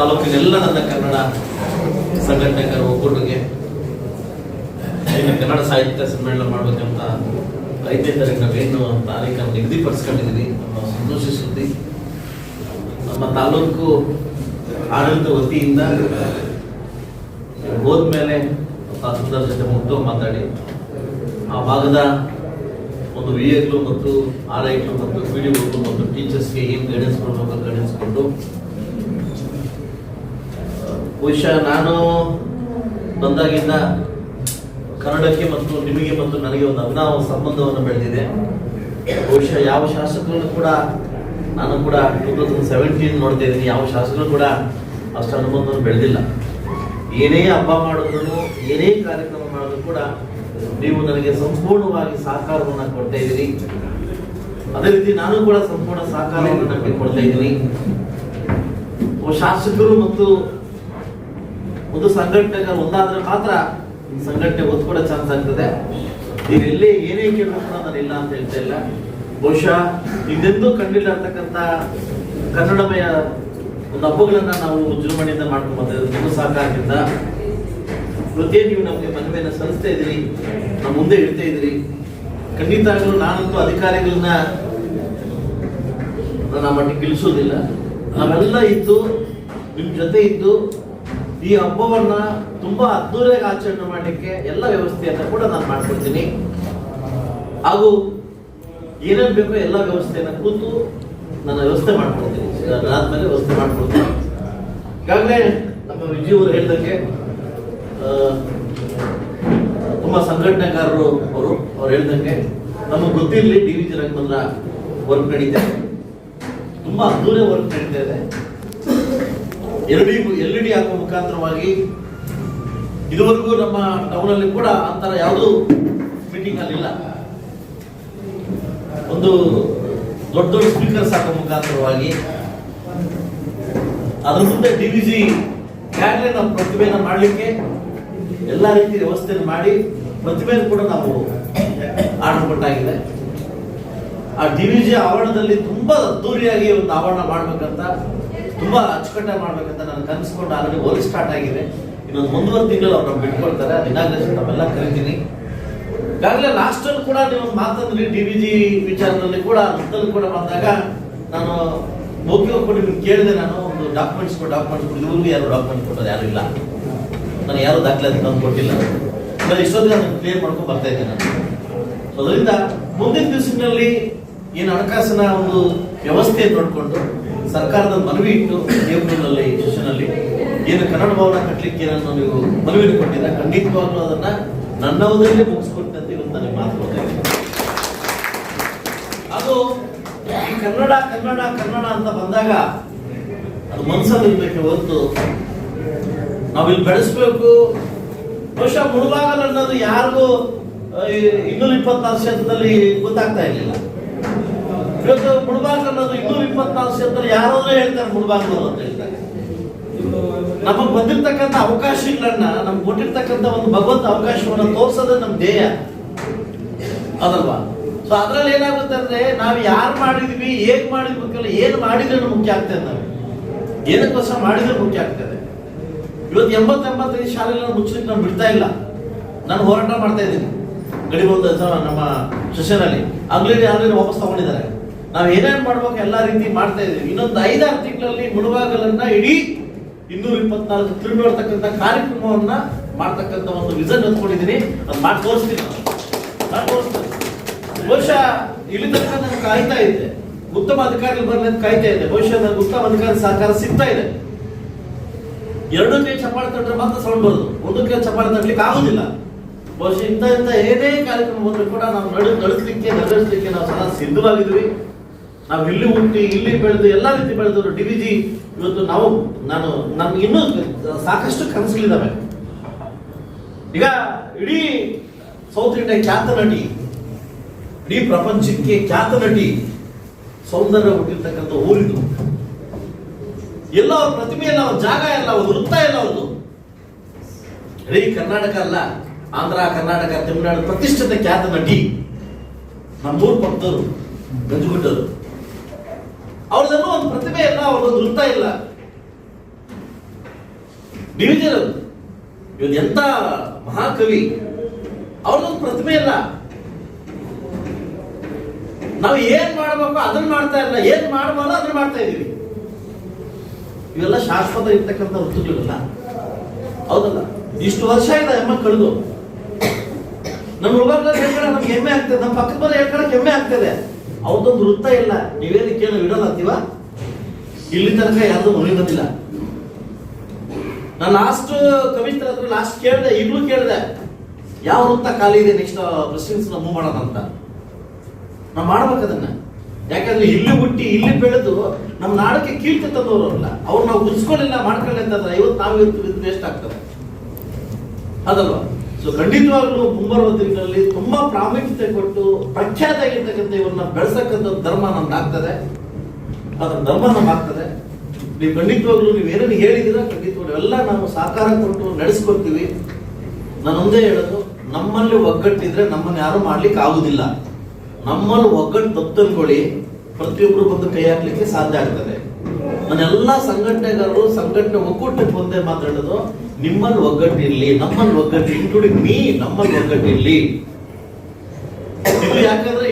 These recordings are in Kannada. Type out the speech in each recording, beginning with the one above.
ತಾಲೂಕಿನ ಎಲ್ಲ ನನ್ನ ಕನ್ನಡ ಒಕ್ಕೂಟಕ್ಕೆ ಇನ್ನು ಕನ್ನಡ ಸಾಹಿತ್ಯ ಸಮ್ಮೇಳನ ಮಾಡಬೇಕಂತ ಐದನೇ ತಾರೀಕು ನಾವೇನು ಅನೇಕ ನಿಗದಿಪಡಿಸ್ಕೊಂಡಿದ್ದೀವಿ ನಮ್ಮ ಸಂತೋಷ ಸುದ್ದಿ. ನಮ್ಮ ತಾಲೂಕು ಆಡಳಿತ ವತಿಯಿಂದ ಹೋದ್ಮೇಲೆ ತಹಸೀಲ್ದಾರ್ ಜೊತೆ ಮುಟ್ಟು ಮಾತಾಡಿ, ಆ ಭಾಗದ ಒಂದು ವಿ ಎಗಳು ಮತ್ತು ಆರ್ ಐಗಳು ಮತ್ತು ಪಿ ಡಿ ಮತ್ತು ಟೀಚರ್ಸ್ಗೆ ಏನು ಗೈಡೆನ್ಸ್ ಕೊಡಬೇಕು ಗೈಡೆನ್ಸ್ ಕೊಟ್ಟು ಬಹುಶಃ ನಾನು ಬಂದಾಗಿಂದ ಕನ್ನಡಕ್ಕೆ ಮತ್ತು ನಿಮಗೆ ಮತ್ತು ನನಗೆ ಒಂದು ಅಭಿನವ ಸಂಬಂಧವನ್ನು ಬೆಳೆದಿದೆ. ಬಹುಶಃ ಯಾವ ಶಾಸಕರನ್ನು ಕೂಡ ನಾನು ಕೂಡ ಟೂ ತೌಸಂಡ್ ಸೆವೆಂಟೀನ್ ನೋಡ್ತಾ ಇದ್ದೀನಿ. ಯಾವ ಶಾಸಕರು ಕೂಡ ಅಷ್ಟು ಅನುಬಂಧವನ್ನು ಬೆಳೆದಿಲ್ಲ. ಏನೇ ಹಬ್ಬ ಮಾಡಿದ್ರು ಏನೇ ಕಾರ್ಯಕ್ರಮ ಮಾಡಿದ್ರು ಕೂಡ ನೀವು ನನಗೆ ಸಂಪೂರ್ಣವಾಗಿ ಸಹಕಾರವನ್ನು ಕೊಡ್ತಾ ಇದ್ದೀರಿ. ಅದೇ ರೀತಿ ನಾನು ಕೂಡ ಸಂಪೂರ್ಣ ಸಹಕಾರವನ್ನು ನಮಗೆ ಕೊಡ್ತಾ ಇದ್ದೀನಿ. ಶಾಸಕರು ಮತ್ತು ಒಂದು ಸಂಘಟನೆ ಒಂದಾದ್ರೆ ಮಾತ್ರ ಈ ಸಂಘಟನೆ ಒತ್ತು ಕೂಡ ಚಾನ್ಸ್ ಆಗ್ತದೆ ನೀವೆಲ್ಲೇ ಏನೇ ಕೇಳಬೇಕು ನಾನು ಇಲ್ಲ ಅಂತ ಹೇಳ್ತಾ ಇಲ್ಲ. ಬಹುಶಃ ಇದೆಂದೂ ಕಂಡಿಲ್ಲ ಕನ್ನಡಮಯ ಒಂದು ಹಬ್ಬಗಳನ್ನ ನಾವು ವಿಜೃಂಭಣೆಯಿಂದ ಮಾಡ್ಕೊಂಡು ಸಾಕಾಗಿದ್ದ ನಿಮ್ಮ ಸಹಕಾರದಿಂದ ಪ್ರತಿಯೇ ನೀವು ನಮಗೆ ಮನವಿಯನ್ನು ಸಲ್ಲಿಸ್ತಾ ಇದ್ದೀರಿ, ನಮ್ಮ ಮುಂದೆ ಇಡ್ತಾ ಇದ್ದೀರಿ. ಖಂಡಿತವಾಗ್ಲೂ ನಾನಂತೂ ಅಧಿಕಾರಿಗಳನ್ನ ನನ್ನ ಮಟ್ಟಿಗೆ ಇಳಿಸೋದಿಲ್ಲ. ನಾವೆಲ್ಲ ಇದ್ದು, ನಿಮ್ ಜೊತೆ ಇದ್ದು ಈ ಹಬ್ಬವನ್ನ ತುಂಬಾ ಅದ್ದೂರಿಯಾಗಿ ಆಚರಣೆ ಮಾಡಲಿಕ್ಕೆ ಎಲ್ಲ ವ್ಯವಸ್ಥೆಯನ್ನು ಕೂಡ ನಾನು ಮಾಡ್ಕೊಡ್ತೀನಿ. ಹಾಗೂ ಏನೇನು ಬೇಕೋ ಎಲ್ಲ ವ್ಯವಸ್ಥೆಯನ್ನು ಕೂತು ನನ್ನ ವ್ಯವಸ್ಥೆ ಮಾಡ್ಕೊಡ್ತೀನಿ. ಆದ್ಮೇಲೆ ವ್ಯವಸ್ಥೆ ಮಾಡ್ಕೊಡ್ತೀನಿ. ಈಗಾಗಲೇ ನಮ್ಮ ವಿಜಯ್ ಅವರು ಹೇಳ್ದಂಗೆ ತುಂಬ ತುಂಬಾ ಸಂಘಟನೆಗಾರರು ಅವರು, ಅವ್ರು ಹೇಳ್ದಂಗೆ ನಮ್ಮ ಗೊತ್ತಿರಲಿ D V G Rangamandira work ನಡೀತಾ ಇದೆ. ತುಂಬಾ ಅದ್ದೂರಿ ವರ್ಕ್ ನಡೀತಾ ಇದೆ. ಎಲ್ ಡಿ ಎಲ್ ಡಿ ಹಾಕುವ ಮುಖಾಂತರವಾಗಿ ಇದುವರೆಗೂ ನಮ್ಮ ಟೌನ್ ಅಲ್ಲಿ ಕೂಡ ಅಂತರ ಯಾವುದು ಮೀಟಿಂಗ್ ಅಲ್ಲಿ ಇಲ್ಲ. ಒಂದು ದೊಡ್ಡ ದೊಡ್ಡ ಸ್ಪೀಕರ್ಸ್ ಹಾಕುವ ಮುಖಾಂತರವಾಗಿ ಅದ್ರ ಮುಂದೆ ಡಿ ವಿ ಜಿ ನಮ್ಮ ಪ್ರತಿಭೆಯನ್ನು ಮಾಡಲಿಕ್ಕೆ ಎಲ್ಲ ರೀತಿ ವ್ಯವಸ್ಥೆಯನ್ನು ಮಾಡಿ ಪ್ರತಿಭೆಯನ್ನು ಕೂಡ ನಾವು ಆರ್ಡರ್ ಕೊಟ್ಟಾಗಿದೆ. ಆ ಡಿ ವಿ ಜಿ ಆವರಣದಲ್ಲಿ ತುಂಬಾ ಅದ್ದೂರಿಯಾಗಿ ಒಂದು ಆವರಣ ಮಾಡ್ಬೇಕಂತ ತುಂಬಾ ಅಚ್ಚುಕಟ್ಟಾಗಿ ಮಾಡ್ಬೇಕಂತ ನಾನು ಕನಸ್ಕೊಂಡು ಆಲ್ರೆಡಿ ಹೋಗಿ ಸ್ಟಾರ್ಟ್ ಆಗಿದೆ. ಇನ್ನೊಂದು ಮುಂದುವರೆ ತಿಂಗಳು ಅವ್ರನ್ನ ಬಿಟ್ಕೊಳ್ತಾರೆ ಇನಾಗ್ರೇಷನ್ ನಾವೆಲ್ಲ ಕರಿತೀನಿ. ಈಗಾಗಲೇ ಲಾಸ್ಟ್ ಅಲ್ಲಿ ಕೂಡ ನೀವು ಮಾತಂದ್ರಿ ಡಿ ವಿ ಜಿ ವಿಚಾರದಲ್ಲಿ ಕೂಡ ವೃತ್ತದಲ್ಲಿ ಕೂಡ ಬಂದಾಗ ನಾನು ಮುಖ್ಯ ಕೂಡ ನಿಮ್ಗೆ ಕೇಳಿದೆ ನಾನು, ಒಂದು ಡಾಕ್ಯುಮೆಂಟ್ಸ್ ಡಾಕ್ಯುಮೆಂಟ್ಸ್ ಕೊಟ್ಟು ಇವ್ರಿಗೂ ಯಾರು ಡಾಕ್ಯುಮೆಂಟ್ಸ್ ಕೊಟ್ಟೋದು ಯಾರು ಇಲ್ಲ. ನಾನು ಯಾರು ದಾಖಲೆ ತಂದು ಕೊಟ್ಟಿಲ್ಲ. ನಾನು ಇಷ್ಟೊತ್ತಿಗೆ ನಾನು ಕ್ಲಿಯರ್ ಮಾಡ್ಕೊಂಡು ಬರ್ತಾ ಇದ್ದೆ ನಾನು. ಅದರಿಂದ ಮುಂದಿನ ದಿವಸಗಳಲ್ಲಿ ಏನು ಹಣಕಾಸಿನ ಒಂದು ವ್ಯವಸ್ಥೆ ನೋಡಿಕೊಂಡು ಸರ್ಕಾರದ ಮನವಿ ಇಟ್ಟು ಏಪ್ರಿಲ್ನಲ್ಲಿ ಸೆಷನಲ್ಲಿ ಏನು ಕನ್ನಡ ಭವನ ಕಟ್ಟಲಿಕ್ಕೆ ಏನನ್ನು ನೀವು ಮನವಿ ಕೊಟ್ಟಿಲ್ಲ ಖಂಡಿತವಾಗ್ಲೂ ಅದನ್ನ ನನ್ನವರಲ್ಲೇ ಮುಗಿಸ್ಕೊಟ್ಟೆ ಅಂತ ಇವತ್ತು ನನಗೆ ಮಾತು ಕೊಡ್ತಾ ಅದು ಕನ್ನಡ ಕನ್ನಡ ಕನ್ನಡ ಅಂತ ಬಂದಾಗ ಅದು ಮನಸ್ಸಲ್ಲಿ ಇರ್ಬೇಕು ಹೊರತು ನಾವಿಲ್ಲಿ ಬೆಳೆಸ್ಬೇಕು. ಬಹುಶಃ ಮುಳುಬಾಗಲ್ ಅನ್ನೋದು ಯಾರಿಗೂ ಇನ್ನೂರ ಇಪ್ಪತ್ತಾರು ಕ್ಷೇತ್ರದಲ್ಲಿ ಗೊತ್ತಾಗ್ತಾ ಇರಲಿಲ್ಲ. ಇವತ್ತು ಮುಳುಬಾಗಲ್ ಅನ್ನೋದು ಇನ್ನೂರ ಇಪ್ಪತ್ನಾಲ್ಕು ಸೇರ್ತಾರೆ, ಯಾರಾದ್ರೂ ಹೇಳ್ತಾರೆ ಮುಳ್ಬಾರ್ದು ಅಂತ ಹೇಳ್ತಾರೆ. ನಮಗೆ ಬಂದಿರ್ತಕ್ಕಂಥ ಅವಕಾಶಗಳನ್ನ ನಮ್ಗೆ ಕೊಟ್ಟಿರ್ತಕ್ಕಂಥ ಒಂದು ಭಗವಂತ ಅವಕಾಶವನ್ನ ತೋರಿಸೋದೇ ನಮ್ಮ ಧ್ಯೇಯ. ಅದಲ್ವಾ? ಸೊ ಅದ್ರಲ್ಲಿ ಏನಾಗುತ್ತೆ ಅಂದ್ರೆ, ನಾವು ಯಾರು ಮಾಡಿದ್ವಿ ಹೇಗ್ ಮಾಡಿದ್ಬೇಕಲ್ಲ ಏನು ಮಾಡಿದ್ರೆ ಮುಖ್ಯ ಆಗ್ತದೆ ನಾವು ಏನಕ್ಕೋಸ್ಕರ ಮಾಡಿದ್ರೆ ಮುಖ್ಯ ಆಗ್ತದೆ ಇವತ್ತು ಎಂಬತ್ತೆಂಬತ್ತೈದು ಶಾಲೆಗಳನ್ನ ಮುಚ್ಚಲಿಕ್ಕೆ ನಾನು ಬಿಡ್ತಾ ಇಲ್ಲ. ನಾನು ಹೋರಾಟ ಮಾಡ್ತಾ ಇದ್ದೀನಿ. ಗಡಿಬಂಧ ನಮ್ಮ ಸೆಷನಲ್ಲಿ ಆಗ್ಲೇ ಆಲ್ರೆಡಿ ವಾಪಸ್ ತಗೊಂಡಿದ್ದಾರೆ. ನಾವು ಏನೇನು ಮಾಡ್ಬೇಕು ಎಲ್ಲ ರೀತಿ ಮಾಡ್ತಾ ಇದ್ದೀವಿ. ಇನ್ನೊಂದು ಐದಾರು ತಿಂಗಳಲ್ಲಿ ಮುಳುಗಾಗಲನ್ನ ಇಡೀ ಇನ್ನೂರ ಇಪ್ಪತ್ನಾಲ್ಕು ತಿರುಗಿರ್ತಕ್ಕಂಥ ಕಾರ್ಯಕ್ರಮವನ್ನ ಮಾಡ್ತಕ್ಕಂಥ ಒಂದು ವಿಸನ್ ಹೊತ್ಕೊಂಡಿದ್ದೀನಿ. ಅದು ಮಾಡಿ ತೋರಿಸ್ತೀನಿ ಬಹುಶಃ ಇಲ್ಲಿ ತನಕ ನಾನು ಕಾಯ್ತಾ ಇದ್ದೆ. ಉತ್ತಮ ಅಧಿಕಾರಿಗಳು ಬರಲಿ ಅಂತ ಕಾಯ್ತಾ ಇದ್ದೆ. ಬಹುಶಃ ನನಗೆ ಉತ್ತಮ ಅಧಿಕಾರಿ ಸಹಕಾರ ಸಿಗ್ತಾ ಇದೆ. ಎರಡು ಕೈ ಚಪಾಳಿ ತಟ್ಟರೆ ಮಾತ್ರ ಸೌಂಡ್ ಬರೋದು ಒಂದಕ್ಕೆ ಕೈ ತಟ್ಲಿಕ್ಕೆ ಆಗುದಿಲ್ಲ. ಬಹುಶಃ ಇಂಥ ಇಂಥ ಏನೇ ಕಾರ್ಯಕ್ರಮ ಬಂದರೂ ಕೂಡ ನಾವು ನಡೆ ನಡೆಸಲಿಕ್ಕೆ ನಡೆಸಲಿಕ್ಕೆ ನಾವು ಸದಾ ಸಿದ್ಧವಾಗಿದ್ವಿ ನಾವು ಇಲ್ಲಿ ಹುಟ್ಟಿ, ಇಲ್ಲಿ ಬೆಳೆದು, ಎಲ್ಲ ರೀತಿ ಬೆಳೆದವರು ಡಿ ವಿ ಇವತ್ತು ನಾವು, ನಾನು ನಮ್ಗೆ ಇನ್ನೂ ಸಾಕಷ್ಟು ಕನಸುಗಳಿದ್ದಾವೆ ಈಗ ಇಡೀ ಸೌತ್ ಇಂಡಿಯಾ ಖ್ಯಾತ ನಟಿ, ಇಡೀ ಪ್ರಪಂಚಕ್ಕೆ ಖ್ಯಾತ ನಟಿ ಸೌಂದರ್ಯ ಹುಟ್ಟಿರ್ತಕ್ಕಂಥ ಊರಿದು ಎಲ್ಲ ಅವ್ರ ಪ್ರತಿಮೆ ಎಲ್ಲ, ಅವ್ರ ಜಾಗ ಎಲ್ಲ, ಅವ್ರ ವೃತ್ತ ಎಲ್ಲ ಅವ್ರದ್ದು. ಇಡೀ ಕರ್ನಾಟಕ ಅಲ್ಲ, ಆಂಧ್ರ, ಕರ್ನಾಟಕ, ತಮಿಳುನಾಡು ಪ್ರತಿಷ್ಠಿತ ಖ್ಯಾತ ನಟಿ. ನಮ್ಮೂರು ಪಕ್ಕದವರು ಗಂಜುಗುಡ್ಡರು ಅವ್ರದೆಲ್ಲ ಒಂದು ಪ್ರತಿಭೆ ಇಲ್ಲ, ಅವ್ರದ್ದು ವೃತ್ತ ಇಲ್ಲ. ಡಿವಿಜನ್ ಅದು. ಇವನ್ ಎಂತ ಮಹಾಕವಿ ಅವ್ರದ್ದೊಂದು ಪ್ರತಿಭೆ ಇಲ್ಲ. ನಾವು ಏನ್ ಮಾಡ್ಬೇಕು ಅದನ್ನ ಮಾಡ್ತಾ ಇಲ್ಲ. ಏನ್ ಮಾಡಬಾರ್ದು ಅದನ್ನ ಮಾಡ್ತಾ ಇದೀವಿ ಇವೆಲ್ಲ ಶಾಶ್ವತ ಇರ್ತಕ್ಕಂಥ ವೃತ್ತಿಗಳಿಲ್ಲ. ಹೌದಲ್ಲ? ಇಷ್ಟು ವರ್ಷ ಇದೆ ಎಮ್ಮ ಕಳೆದು. ನಮ್ಮ ಹೇಳ್ಕೊಂಡ್ರೆ ನಮ್ಗೆ ಹೆಮ್ಮೆ ಆಗ್ತದೆ. ನಮ್ಮ ಪಕ್ಕದ ಮನೆ ಹೇಳ್ಕೊಳಕ್ ಹೆಮ್ಮೆ ಆಗ್ತದೆ. ಅವ್ರದ್ದೊಂದು ವೃತ್ತ ಇಲ್ಲ. ಇಡಲ್ಲ ಅಂತೀವ? ಇಲ್ಲಿ ತನಕ ಯಾರ್ದು ಮನೆ ಬಂದಿಲ್ಲ. ನಾನು ಲಾಸ್ಟ್ ಕವಿತ್ರ ಹತ್ರ ಲಾಸ್ಟ್ ಕೇಳಿದೆ, ಈಗಲೂ ಕೇಳಿದೆ, ಯಾವ ವೃತ್ತ ಖಾಲಿ ಇದೆ ನೆಕ್ಸ್ಟ್ ಪ್ರೆಸಿಡೆನ್ಸ್ ಮೂವ್ ಮಾಡೋಣ ಅಂತ. ನಾವು ಮಾಡ್ಬೇಕು ಅದನ್ನ. ಯಾಕಂದ್ರೆ ಇಲ್ಲಿ ಹುಟ್ಟಿ, ಇಲ್ಲಿ ಬೆಳೆದು ನಮ್ಮ ನಾಡಕ್ಕೆ ಕೀರ್ತಿ ತಂದವರು ಅಲ್ಲ ಅವ್ರು ನಾವು ಉಳಿಸ್ಕೊಳ್ಳಿಲ್ಲ ಮಾಡ್ಕೊಳ್ಳಿ ಅಂತಂದ್ರೆ ಇವತ್ತು ನಾವು ವೇಸ್ಟ್ ಆಗ್ತದೆ? ಅದಲ್ವಾ? ಸೊ ಖಂಡಿತವಾಗ್ಲೂ ಮುಂಬರುವ ದಿನಗಳಲ್ಲಿ ತುಂಬಾ ಪ್ರಾಮುಖ್ಯತೆ ಕೊಟ್ಟು ಪ್ರಖ್ಯಾತ ಆಗಿರ್ತಕ್ಕಂಥ ಇವನ್ನ ಬೆಳೆಸಕ್ಕಂಥ ಧರ್ಮ ನಮ್ದಾಗ್ತದೆ. ಆಗ್ತದೆ ಅದರ ಧರ್ಮ ನಮ್ಗೆ ಆಗ್ತದೆ ನೀವು ಖಂಡಿತವಾಗ್ಲೂ ನೀವು ಏನೇನು ಹೇಳಿದಿರ ಖಂಡಿತವಾಗ್ಲೂ ಎಲ್ಲ ನಾವು ಸಹಕಾರ ಕೊಟ್ಟು ನಡೆಸ್ಕೊಡ್ತೀವಿ. ನಾನು ಒಂದೇ ಹೇಳೋದು, ನಮ್ಮಲ್ಲಿ ಒಗ್ಗಟ್ಟಿದ್ರೆ ನಮ್ಮನ್ನ ಯಾರು ಮಾಡ್ಲಿಕ್ಕೆ ಆಗುದಿಲ್ಲ. ನಮ್ಮಲ್ಲಿ ಒಗ್ಗಟ್ಟು ತಪ್ಪು ಪ್ರತಿಯೊಬ್ಬರು ಬಂದು ಕೈ ಹಾಕ್ಲಿಕ್ಕೆ ಸಾಧ್ಯ ಆಗ್ತದೆ. ನನ್ನೆಲ್ಲ ಸಂಘಟನೆಗಾರರು ಸಂಘಟನೆ ಒಕ್ಕೂಟಕ್ಕೆ ಒಂದೇ ಮಾತಾಡೋದು, ನಿಮ್ಮಲ್ಲಿ ಒಗ್ಗಟ್ಟು ಇರ್ಲಿ, ನಮ್ಮಲ್ಲಿ ಒಗ್ಗಟ್ಟು ಇನ್ಕ್ಲೂಡಿಂಗ್ ಮೀ ನಮ್ಮಲ್ಲಿ ಒಗ್ಗಟ್ಟಿರ್ಲಿ ಇದು ಯಾಕಂದ್ರೆ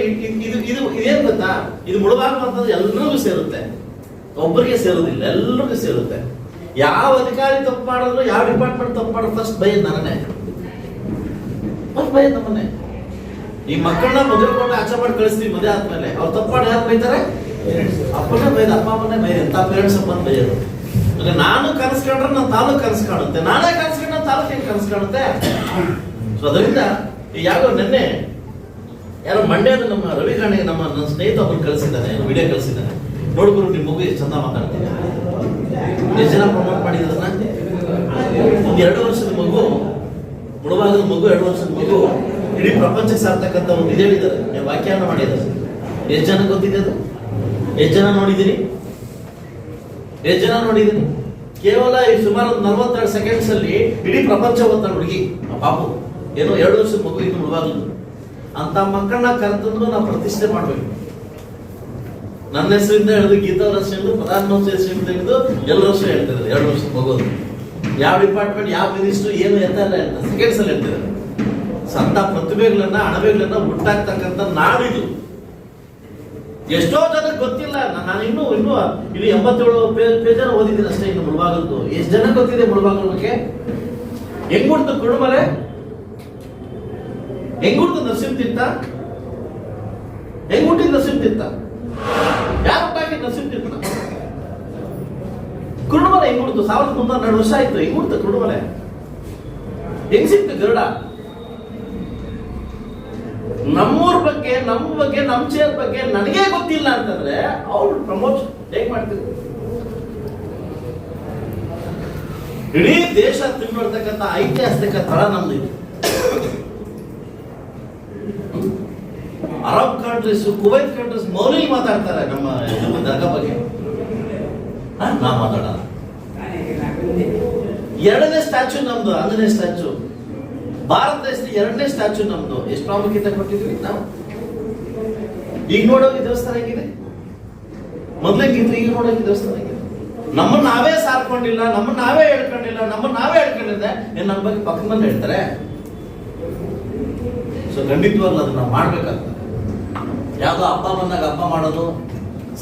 ಇದು ಇದು ಇದೇನ್ ಗೊತ್ತಾ? ಇದು ಮುಳುಬಾಗ ಅಂತಂದ್ರೆ ಎಲ್ರಿಗೂ ಸೇರುತ್ತೆ. ಒಬ್ಬರಿಗೆ ಸೇರೋದಿಲ್ಲ, ಎಲ್ರಿಗೂ ಸೇರುತ್ತೆ. ಯಾವ ಅಧಿಕಾರಿ ತಪ್ಪು ಮಾಡಿದ್ರು, ಯಾವ ಡಿಪಾರ್ಟ್ಮೆಂಟ್ ತಪ್ಪು ಮಾಡಿದ್ರು ಫಸ್ಟ್ ಭಯ ನನ್ನೇ ಫಸ್ಟ್ ಭಯ ನಮ್ಮನೆ. ಈ ಮಕ್ಕಳನ್ನ ಮದುವೆ ಕೊಟ್ಟು ಆಚೆ ಮಾಡಿ ಕಳಿಸ್ತೀವಿ ಮದುವೆ ಆದ್ಮೇಲೆ. ಅವ್ರು ತಪ್ಪು ಮಾಡಿ ಯಾರು ಬೈತಾರೆ? ಅಪ್ಪನೇ ಬೈದ ಅಪ್ಪ ಅಮ್ಮನೇ ಬೈದ ಎಂತ ಪೇರೆಂಟ್ಸ್ ಅಪ್ಪನ ಬೈಯೋದು ಅಂದ್ರೆ ನಾನು ಕನಸ್ಕೊಂಡ್ರೆ ನನ್ನ ತಾಲೂಕು ಕನಸು ಕಾಣುತ್ತೆ ನಾನೇ ಕನಸು ಕಂಡ್ರೆ ನನ್ನ ತಾಲೂಕು ಹೆಂಗ್ ಕನಸು ಕಾಣುತ್ತೆ ಸೊ ಅದರಿಂದ ಯಾಕೋ ನಿನ್ನೆ ಯಾರೋ ಮಂಡ್ಯದ ನಮ್ಮ ರವಿ ಕಾಣಿಗೆ ನಮ್ಮ ನನ್ನ ಸ್ನೇಹಿತ ಒಬ್ಬರು ಕಳಿಸಿದ್ದಾನೆ ವಿಡಿಯೋ ಕಳಿಸಿದ್ದಾನೆ ನೋಡ್ಬರು ನಿಮ್ಮ ಮಗು ಎಷ್ಟು ಚಂದ ಮಾತಾಡ್ತೀನಿ ಎಷ್ಟು ಜನ ಪ್ರಮೋಟ್ ಮಾಡಿದ್ರನ್ನ? ಒಂದು ಎರಡು ವರ್ಷದ ಮಗು, ಮುಳುವಾಗದ ಮಗು, ಎರಡು ವರ್ಷದ ಮಗು, ಇಡೀ ಪ್ರಪಂಚಕ್ಕೆ ಸಾರ್ತಕ್ಕಂಥ ಒಂದು ಹೇಳಿದ್ದಾರೆ. ನೀವು ವ್ಯಾಖ್ಯಾನ ಮಾಡಿದ್ದಾರೆ. ಎಷ್ಟು ಜನ ಗೊತ್ತಿದೆ ಅದು? ಎಷ್ಟು ಜನ ನೋಡಿದ್ದೀರಿ ಎಷ್ಟು ಜನ ನೋಡಿದ್ದೀನಿ ಕೇವಲ ಈ ಸುಮಾರು ಒಂದು ನಲವತ್ತೆರಡು ಸೆಕೆಂಡ್ಸ್ ಅಲ್ಲಿ ಇಡೀ ಪ್ರಪಂಚ ಓದ್ತಾಳೆ ಹುಡುಗಿ. ಪಾಪು. ಏನು ಎರಡು ವರ್ಷ ಮಗು ಇನ್ನು ಮುಳುಬಾಗಲು ಅಂತ ಮಕ್ಕಳನ್ನ ಕರೆತಂದು ನಾವು ಪ್ರತಿಷ್ಠೆ ಮಾಡ್ಬೇಕು. ನನ್ನ ಹೆಸರಿಂದ ಹಿಡಿದು ಗೀತಾ ಹೆಸರು ಹಿಡಿದು, ಪ್ರಧಾನಮಂತ್ರಿ ಹೆಸರಿಂದ ಹಿಡಿದು ಎಲ್ಲ ವರ್ಷ ಹೇಳ್ತಿದ್ದಾರೆ ಎರಡು ವರ್ಷ ಮಗುದು ಯಾವ ಡಿಪಾರ್ಟ್ಮೆಂಟ್ ಯಾವ ಮಿನಿಸ್ಟ್ರು ಏನು ಎತ್ತ ಇಲ್ಲ ಹೇಳ್ತಾರೆ ಸೆಕೆಂಡ್ಸ್ ಅಲ್ಲಿ ಹೇಳ್ತಿದ್ದಾರೆ ಸಂತ ಪ್ರತಿಭೆಗಳನ್ನ, ಅಣಬೆಗಳನ್ನ ಹುಟ್ಟಾಕ್ತಕ್ಕಂಥ ನಾಡಿದು ಎಷ್ಟೋ ಜನಕ್ಕೆ ಗೊತ್ತಿಲ್ಲ. ನಾನು ಇನ್ನೂ ಇನ್ನೂ ಇಲ್ಲಿ ಎಂಬತ್ತೇಳು ಪೇಜನ್ನು ಓದಿದ್ದೀನಿ ಅಷ್ಟೇ ಇನ್ನು ಮುಳುಬಾಗಲದ್ದು ಎಷ್ಟು ಜನ ಗೊತ್ತಿದೆ ಮುಳುಬಾಗಲ ಬಗ್ಗೆ ಹೆಂಗುಡ್ತು ಕುಡುಮಲೆ ಹೆಂಗುಡ್ತು ಹೆಂಗ್ ತಿತ್ತ ನರಸಿಂಹತೀರ್ಥ ಹೆಂಗ್ ತಿತ್ತ ಯಾರು ಹುಟ್ಟಾಕಿ ನರಸಿಂಹತೀರ್ಥ ಕುರುಡುಮಲೆ ಹೆಂಗ್ ಹುಡ್ತು ಸಾವಿರದ ಮುನ್ನೂರ ಎರಡು ವರ್ಷ ಆಯ್ತು. ಹೆಂಗುಡ್ತು ಕುರುಡುಮಲೆ ಹೆಂಗ್ ಸಿಕ್ತು ಗರುಡ? ನಮ್ಮೂರ್ ಬಗ್ಗೆ, ನಮ್ಮ ಬಗ್ಗೆ, ನಮ್ಮ ಚೇರ್ ಬಗ್ಗೆ ನನಗೆ ಗೊತ್ತಿಲ್ಲ ಅಂತಂದ್ರೆ ಅವ್ರು ಪ್ರಮೋಷನ್ ಹೇಗ್ ಮಾಡ್ತಿದ್ರು ಇಡೀ ದೇಶ ತಿಳ್ಕೊಳ್ತಕ್ಕಂಥ ಐತಿಹಾಸಿಕ ತಳ ನಮ್ದು ಇದು. ಅರಬ್ ಕಂಟ್ರೀಸ್ ಕುವೈತ್ ಕಂಟ್ರೀಸ್ ಮೌಲಿ ಮಾತಾಡ್ತಾರೆ ನಮ್ಮ ನಮ್ಮ ದರ್ಗಾ ಬಗ್ಗೆ. ನಾ ಮಾತಾಡಲ್ಲ. ಎರಡನೇ ಸ್ಟ್ಯಾಚು ನಮ್ದು ಆಂಜನೇಯ ಸ್ಟ್ಯಾಚ್ಯೂ ಭಾರತ ದೇಶದ ಎರಡನೇ ಸ್ಟ್ಯಾಚು ನಮ್ದು. ಎಷ್ಟು ಪ್ರಾಮುಖ್ಯತೆ ಕೊಟ್ಟಿದ್ವಿ ನಾವು? ಈಗ ನೋಡೋ ಈ ದೇವಸ್ಥಾನ ಹೇಗಿದೆ? ಮೊದ್ಲಕ್ಕಿಂತ ಈಗ ನೋಡೋಕೆ ದೇವಸ್ಥಾನ ಹೇಗಿದೆ. ನಮ್ಮನ್ನ ನಾವೇ ಸಾರ್ಕೊಂಡಿಲ್ಲ, ನಮ್ಮನ್ನ ನಾವೇ ಹೇಳ್ಕೊಂಡಿಲ್ಲ, ನಮ್ಮನ್ನ ನಾವೇ ಹೇಳ್ಕೊಂಡಿದ್ದೆ ಏನ್ ನಮ್ಮ ಬಗ್ಗೆ ಪಕ್ಕದ ಮಂದಿ ಹೇಳ್ತಾರೆ? ಸೊ ಖಂಡಿತವಾಗ್ಲೂ ಅದನ್ನ ಮಾಡ್ಬೇಕಾಗ್ತದೆ. ಯಾವುದೋ ಹಬ್ಬ ಬಂದಾಗ ಹಬ್ಬ ಮಾಡೋದು,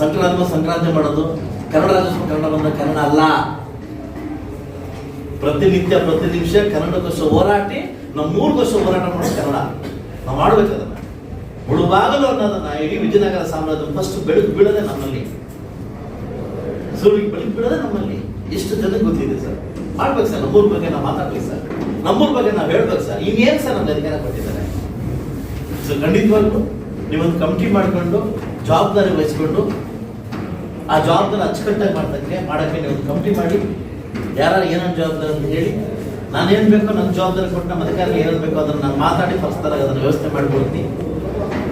ಸಂಕ್ರಾಂತಿ ಸಂಕ್ರಾಂತಿ ಮಾಡೋದು, ಕನ್ನಡ ರಾಜ್ಯೋತ್ಸವ ಕನ್ನಡ ಬಂದಾಗ ಕನ್ನಡ ಅಲ್ಲ. ಪ್ರತಿನಿತ್ಯ, ಪ್ರತಿ ನಿಮಿಷ ಕನ್ನಡಕ್ಕೋಸ್ಕರ ಹೋರಾಟಿ ನಾವು ಮೂರು ವರ್ಷ ಹೋರಾಟ ಮಾಡೋದು ಕನ್ನಡ. ನಾವು ಮಾಡ್ಬೇಕು ಅದನ್ನ. ಮುಳುವಾಗಲು ಅನ್ನೋದನ್ನ ಇಡೀ ವಿಜಯನಗರ ಸಾಮ್ರಾಜ್ಯ ಫಸ್ಟ್ ಬೆಳಕು ಬೀಳದೆ ನಮ್ಮಲ್ಲಿ. ಸೂರ್ಯಗೆ ಬೆಳಕು ಬೀಳದೆ ನಮ್ಮಲ್ಲಿ. ಎಷ್ಟು ಜನಕ್ಕೆ ಗೊತ್ತಿದೆ ಸರ್? ಮಾಡ್ಬೇಕು ಸರ್, ನಮ್ಮೂರ ಬಗ್ಗೆ ನಾವು ಮಾತಾಡ್ಬೇಕು ಸರ್. ನಮ್ಮೂರ ಬಗ್ಗೆ ನಾವು ಹೇಳ್ಬೇಕು ಸರ್. ಇನ್ನೇನು ಸರ್ ನಮ್ಗೆ ಅಧಿಕಾರ ಕೊಟ್ಟಿದ್ದಾರೆ? ಸೊ ಖಂಡಿತವಾಗ್ಲು ನೀವೊಂದು ಕಮಿಟಿ ಮಾಡ್ಕೊಂಡು, ಜವಾಬ್ದಾರಿ ವಹಿಸ್ಕೊಂಡು, ಆ ಜವಾಬ್ದಾರಿ ಅಚ್ಚುಕಟ್ಟಾಗಿ ಮಾಡ್ತಕ್ಕೆ ಮಾಡೋಕ್ಕೆ ನೀವೊಂದು ಕಮಿಟಿ ಮಾಡಿ ಯಾರು ಏನೇನು ಜವಾಬ್ದಾರಿ ಅಂತ ಹೇಳಿ ನಾನು ಏನು ಬೇಕೋ ನನ್ನ ಜವಾಬ್ದಾರಿ ಕೊಟ್ಟು ನಮ್ಮ ಅಧಿಕಾರಿ ಏನೇನು ಬೇಕೋ ಅದನ್ನು ನಾನು ಮಾತಾಡಿ ಪರಸ್ಪರ ಅದನ್ನು ವ್ಯವಸ್ಥೆ ಮಾಡಿಕೊಡ್ತೀನಿ.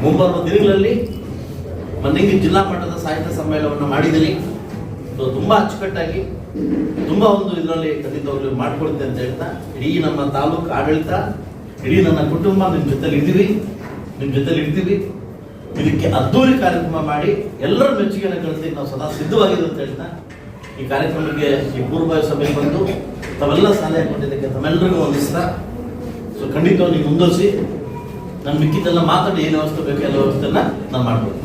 ಮುಂಬರುವ ದಿನಗಳಲ್ಲಿ ಮನೆಗೆ ಜಿಲ್ಲಾ ಮಟ್ಟದ ಸಾಹಿತ್ಯ ಸಮ್ಮೇಳನವನ್ನು ಮಾಡಿದ್ದೀನಿ. ಸೊ ತುಂಬ ಅಚ್ಚುಕಟ್ಟಾಗಿ, ತುಂಬ ಒಂದು ಇದರಲ್ಲಿ ಖಂಡಿತವಾಗ್ಲೂ ಮಾಡ್ಕೊಡ್ತೀನಿ ಅಂತ ಹೇಳ್ತಾ, ಇಡೀ ನಮ್ಮ ತಾಲೂಕು ಆಡಳಿತ, ಇಡೀ ನನ್ನ ಕುಟುಂಬ ನಿಮ್ಮ ಜೊತೆಲಿ ಇದ್ದೀವಿ ನಿಮ್ಮ ಜೊತೆಲಿ ಇರ್ತೀವಿ. ಇದಕ್ಕೆ ಅದ್ದೂರಿ ಕಾರ್ಯಕ್ರಮ ಮಾಡಿ ಎಲ್ಲರ ಮೆಚ್ಚುಗೆಯನ್ನು ಕಳಿಸಿ ನಾವು ಸದಾ ಸಿದ್ಧವಾಗಿದೆ ಅಂತ ಹೇಳ್ತಾ, ಈ ಕಾರ್ಯಕ್ರಮಕ್ಕೆ ಈ ಪೂರ್ವ ಸಭೆ ಬಂದು ತಾವೆಲ್ಲ ಸಲಹೆ ಕೊಟ್ಟಿದ್ದಕ್ಕೆ ತಮ್ಮೆಲ್ಲರಿಗೂ ಒಂದಿಸ್ತಾ ಸೊ ಖಂಡಿತವಾಗಿ ಮುಂದುವರಿಸಿ. ನಾನು ಮಿಕ್ಕಿದ್ದೆಲ್ಲ ಮಾತಾಡಿ ಏನು ವ್ಯವಸ್ಥೆ ಬೇಕು ಎಲ್ಲ ವ್ಯವಸ್ಥೆನ ನಾನು ಮಾಡ್ಬೋದು